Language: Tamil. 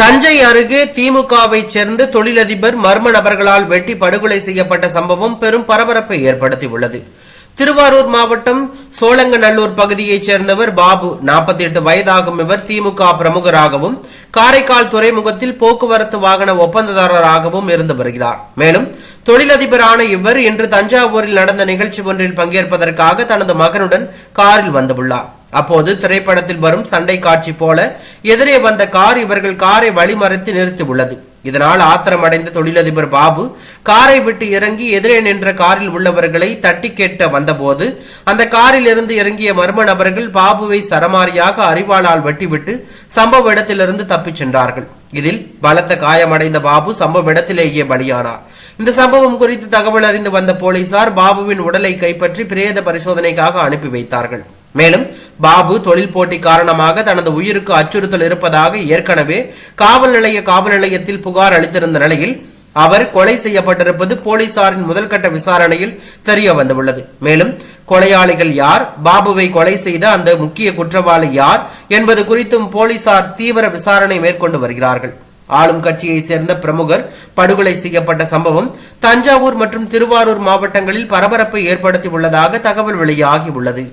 தஞ்சை அருகே திமுகவை சேர்ந்த தொழிலதிபர் மர்ம நபர்களால் வெட்டி படுகொலை செய்யப்பட்ட சம்பவம் பெரும் பரபரப்பை ஏற்படுத்தியுள்ளது. திருவாரூர் மாவட்டம் சோழங்கநல்லூர் பகுதியைச் சேர்ந்தவர் பாபு 48 எட்டு வயதாகும் இவர் திமுக பிரமுகராகவும் காரைக்கால் துறைமுகத்தில் போக்குவரத்து வாகன ஒப்பந்ததாரராகவும் இருந்து வருகிறார். மேலும் தொழிலதிபரான இவர் இன்று தஞ்சாவூரில் நடந்த நிகழ்ச்சி ஒன்றில் பங்கேற்பதற்காக தனது மகனுடன் காரில் வந்துள்ளார். அப்போது திரைப்படத்தில் வரும் சண்டை காட்சி போல எதிரே வந்த கார் இவர்கள் காரை வழிமறைத்து நிறுத்தியுள்ளது இதனால் ஆத்திரமடைந்த தொழிலதிபர் பாபு காரை விட்டு இறங்கி எதிரே நின்ற காரில் உள்ளவர்களை தட்டி கேட்ட வந்தபோது அந்த காரில் இருந்து இறங்கிய மர்ம நபர்கள் பாபுவை சரமாரியாக அறிவாளால் வெட்டிவிட்டு சம்பவ இடத்திலிருந்து தப்பிச் சென்றார்கள். இதில் பலத்த காயமடைந்த பாபு சம்பவ இடத்திலேயே பலியானார். இந்த சம்பவம் குறித்து தகவல் அறிந்து வந்த போலீசார் பாபுவின் உடலை கைப்பற்றி பிரேத பரிசோதனைக்காக அனுப்பி வைத்தார்கள். மேலும் பாபு தொழில் போட்டி காரணமாக தனது உயிருக்கு அச்சுறுத்தல் இருப்பதாக ஏற்கனவே காவல் நிலைய காவல் நிலையத்தில் புகார் அளித்திருந்த நிலையில் அவர் கொலை செய்யப்பட்டிருப்பது போலீசாரின் முதல்கட்ட விசாரணையில் தெரிய வந்துள்ளது. மேலும் கொலையாளிகள் யார் பாபுவை கொலை செய்த அந்த முக்கிய குற்றவாளி யார் என்பது குறித்தும் போலீசார் தீவிர விசாரணை மேற்கொண்டு வருகிறார்கள். ஆளும் கட்சியைச் சேர்ந்த பிரமுகர் படுகொலை செய்யப்பட்ட சம்பவம் தஞ்சாவூர் மற்றும் திருவாரூர் மாவட்டங்களில் பரபரப்பை ஏற்படுத்தியுள்ளதாக தகவல் வெளியாகியுள்ளது